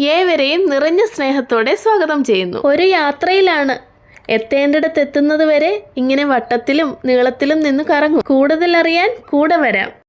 ഏവരെയും നിറഞ്ഞ സ്നേഹത്തോടെ സ്വാഗതം ചെയ്യുന്നു. ഒരു യാത്രയിലാണ്. എത്തേണ്ടിടത്ത് എത്തുന്നത് വരെ ഇങ്ങനെ വട്ടത്തിലും നീളത്തിലും നിന്ന് കറങ്ങും. കൂടുതലറിയാൻ കൂടെ വരാം.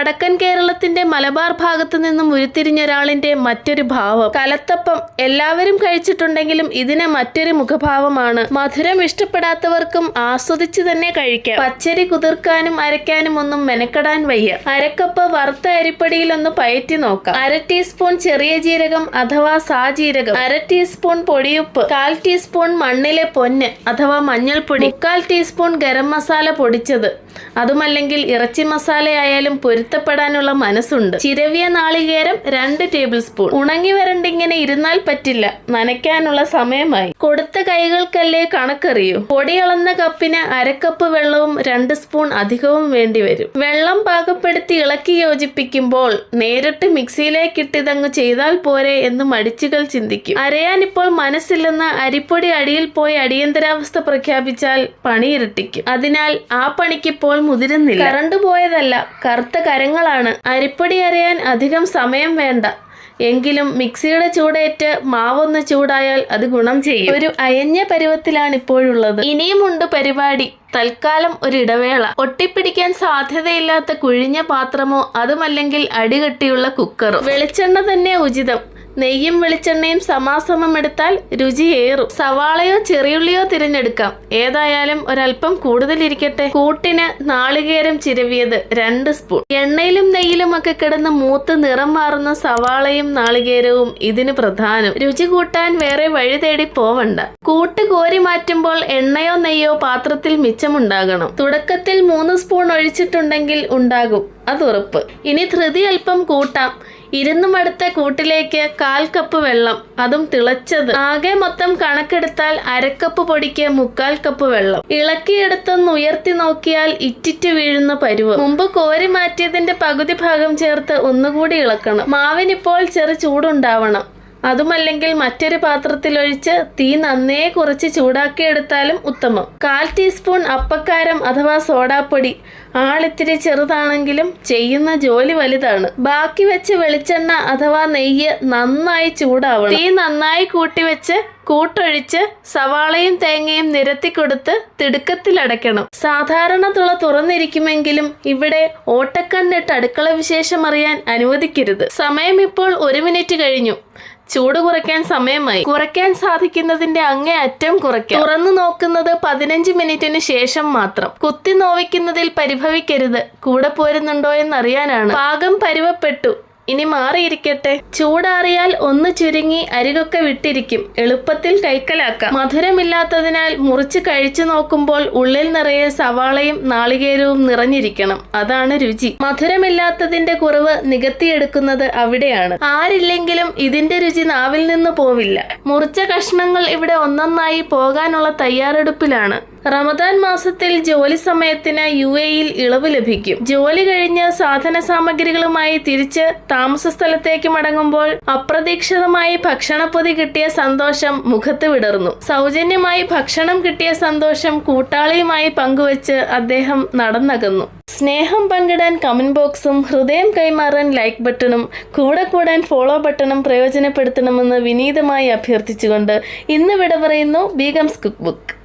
വടക്കൻ കേരളത്തിന്റെ മലബാർ ഭാഗത്തു നിന്നും ഉരുത്തിരിഞ്ഞ ഒരാളിന്റെ മറ്റൊരു ഭാവം. കലത്തപ്പം എല്ലാവരും കഴിച്ചിട്ടുണ്ടെങ്കിലും ഇതിന് മറ്റൊരു മുഖഭാവമാണ്. മധുരം ഇഷ്ടപ്പെടാത്തവർക്കും ആസ്വദിച്ചു തന്നെ കഴിക്കാം. പച്ചരി കുതിർക്കാനും അരയ്ക്കാനും ഒന്നും മെനക്കെടാൻ വയ്യ. അരക്കപ്പ് വറുത്ത അരിപ്പടിയിൽ ഒന്ന് പയറ്റി നോക്കാം. അര ടീസ്പൂൺ ചെറിയ ജീരകം അഥവാ സാജീരകം. അര ടീസ്പൂൺ പൊടിയുപ്പ്. കാൽ ടീസ്പൂൺ മണ്ണിലെ പൊന്ന് അഥവാ മഞ്ഞൾപ്പൊടി. മുക്കാൽ ടീസ്പൂൺ ഗരം മസാല പൊടിച്ചത്. അതുമല്ലെങ്കിൽ ഇറച്ചി മസാലയായാലും പൊരുത്തപ്പെടാനുള്ള മനസ്സുണ്ട്. ചിരവിയ നാളികേരം രണ്ട് ടേബിൾ സ്പൂൺ. ഉണങ്ങി വരണ്ടിങ്ങനെ ഇരുന്നാൽ പറ്റില്ല. നനയ്ക്കാനുള്ള സമയമായി. കൊടുത്ത കൈകൾക്കല്ലേ കണക്കറിയൂ. പൊടി അളന്ന കപ്പിന് അരക്കപ്പ് വെള്ളവും രണ്ട് സ്പൂൺ അധികവും വേണ്ടി വരും. വെള്ളം പാകപ്പെടുത്തി ഇളക്കി യോജിപ്പിക്കുമ്പോൾ നേരിട്ട് മിക്സിയിലേക്ക് ഇട്ടിതങ്ങ് ചെയ്താൽ പോരെ എന്ന് മടിച്ചുകൾ ചിന്തിക്കും. അരയാൻ ഇപ്പോൾ മനസ്സില്ലെന്ന് അരിപ്പൊടി അടിയിൽ പോയി അടിയന്തരാവസ്ഥ പ്രഖ്യാപിച്ചാൽ പണി ഇരട്ടിക്കും അതിനാൽ ആ പണിക്കിപ്പോൾ മുതിരുന്നില്ല. കറണ്ട് പോയതല്ല കറുത്ത കരങ്ങളാണ് അരിപ്പൊടി അരയാൻ അധികം സമയം വേണ്ട. എങ്കിലും മിക്സിയുടെ ചൂടേറ്റ് മാവൊന്ന് ചൂടായാൽ അത് ഗുണം ചെയ്യും. ഒരു അയഞ്ഞ പരുവത്തിലാണ് ഇപ്പോഴുള്ളത് ഇനിയുമുണ്ട് പരിപാടി. തൽക്കാലം ഒരു ഇടവേള. ഒട്ടിപ്പിടിക്കാൻ സാധ്യതയില്ലാത്ത കുഴിഞ്ഞ പാത്രമോ അതുമല്ലെങ്കിൽ അടികെട്ടിയുള്ള കുക്കറോ. വെളിച്ചെണ്ണ തന്നെ ഉചിതം. നെയ്യും വെളിച്ചെണ്ണയും സമാസമം എടുത്താൽ രുചിയേറും സവാളയോ ചെറിയുള്ളിയോ തിരഞ്ഞെടുക്കാം. ഏതായാലും ഒരല്പം കൂടുതലിരിക്കട്ടെ. കൂട്ടിന് നാളികേരം ചിരവിയത് രണ്ട് സ്പൂൺ. എണ്ണയിലും നെയ്യിലും ഒക്കെ കിടന്ന് മൂത്ത് നിറം മാറുന്ന സവാളയും നാളികേരവും ഇതിന് പ്രധാനം. രുചി കൂട്ടാൻ വേറെ വഴി തേടി പോവണ്ട. കൂട്ട് കോരി മാറ്റുമ്പോൾ എണ്ണയോ നെയ്യോ പാത്രത്തിൽ മിച്ചമുണ്ടാകണം. തുടക്കത്തിൽ മൂന്ന് സ്പൂൺ ഒഴിച്ചിട്ടുണ്ടെങ്കിൽ ഉണ്ടാകും. അത് ഉറപ്പ്. ഇനി ധൃതി അല്പം കൂട്ടാം. ഇരുന്നു മടുത്ത കൂട്ടിലേക്ക് കാൽ കപ്പ് വെള്ളം അതും തിളച്ചത്. ആകെ മൊത്തം കണക്കെടുത്താൽ അരക്കപ്പ് പൊടിക്ക് മുക്കാൽ കപ്പ് വെള്ളം. ഇളക്കിയെടുത്തൊന്ന് ഉയർത്തി നോക്കിയാൽ ഇറ്റിറ്റ് വീഴുന്ന പരുവ്. മുമ്പ് കോരി മാറ്റിയതിന്റെ പകുതി ഭാഗം ചേർത്ത് ഒന്നുകൂടി ഇളക്കണം. മാവിനിപ്പോൾ ചെറു ചൂടുണ്ടാവണം. അതുമല്ലെങ്കിൽ മറ്റൊരു പാത്രത്തിലൊഴിച്ച് തീ നന്നേ കുറച്ച് ചൂടാക്കിയെടുത്താലും ഉത്തമം. കാൽ ടീസ്പൂൺ അപ്പക്കാരം അഥവാ സോഡാപ്പൊടി. ആളിത്തിരി ചെറുതാണെങ്കിലും ചെയ്യുന്ന ജോലി വലുതാണ്. ബാക്കി വെച്ച് വെളിച്ചെണ്ണ അഥവാ നെയ്യ് നന്നായി ചൂടാവണം. തീ നന്നായി കൂട്ടിവെച്ച് കൂട്ടൊഴിച്ച് സവാളയും തേങ്ങയും നിരത്തി കൊടുത്ത് തിടുക്കത്തിലടയ്ക്കണം സാധാരണ തുള തുറന്നിരിക്കുമെങ്കിലും ഇവിടെ ഓട്ടക്കണ്ണിട്ട് അടുക്കള വിശേഷം അറിയാൻ അനുവദിക്കരുത്. സമയം ഇപ്പോൾ ഒരു മിനിറ്റ് കഴിഞ്ഞു. ചൂട് കുറയ്ക്കാൻ സമയമായി. കുറയ്ക്കാൻ സാധിക്കുന്നതിന്റെ അങ്ങേ അറ്റം കുറയ്ക്കാം. തുറന്നു നോക്കുന്നത് പതിനഞ്ച് മിനിറ്റിന് ശേഷം മാത്രം. കുത്തി നോവിക്കുന്നതിൽ പരിഭവിക്കരുത്. കൂടെ പോരുന്നുണ്ടോ എന്നറിയാനാണ്. പാകം പരുവപ്പെട്ടു. ഇനി മാറിയിരിക്കട്ടെ. ചൂടാറിയാൽ ഒന്ന് ചുരുങ്ങി അരികൊക്കെ വിട്ടിരിക്കും. എളുപ്പത്തിൽ കൈക്കലാക്കാം. മധുരമില്ലാത്തതിനാൽ മുറിച്ച് കഴിച്ചു നോക്കുമ്പോൾ ഉള്ളിൽ നിറയെ സവാളയും നാളികേരവും നിറഞ്ഞിരിക്കണം. അതാണ് രുചി. മധുരമില്ലാത്തതിന്റെ കുറവ് നികത്തിയെടുക്കുന്നത് അവിടെയാണ്. ആരില്ലെങ്കിലും ഇതിന്റെ രുചി നാവിൽ നിന്ന് പോവില്ല. മുറിച്ച കഷ്ണങ്ങൾ ഇവിടെ ഒന്നൊന്നായി പോകാനുള്ള തയ്യാറെടുപ്പിലാണ്. റമദാൻ മാസത്തിൽ ജോലി സമയത്തിന് യു എയിൽ ഇളവ് ലഭിക്കും. ജോലി കഴിഞ്ഞ് സാധന സാമഗ്രികളുമായി തിരിച്ച് താമസ സ്ഥലത്തേക്ക് മടങ്ങുമ്പോൾ അപ്രതീക്ഷിതമായി ഭക്ഷണപ്പൊതി കിട്ടിയ സന്തോഷം മുഖത്ത് വിടർന്നു. സൗജന്യമായി ഭക്ഷണം കിട്ടിയ സന്തോഷം കൂട്ടാളിയുമായി പങ്കുവച്ച് അദ്ദേഹം നടന്നകന്നു. സ്നേഹം പങ്കിടാൻ കമന്റ് ബോക്സും ഹൃദയം കൈമാറാൻ ലൈക്ക് ബട്ടണും കൂടെ കൂടാൻ ഫോളോ ബട്ടണും പ്രയോജനപ്പെടുത്തണമെന്ന് വിനീതമായി അഭ്യർത്ഥിച്ചുകൊണ്ട് ഇന്ന് വിട പറയുന്നു ബീഗംസ് കുക്ക് ബുക്ക്.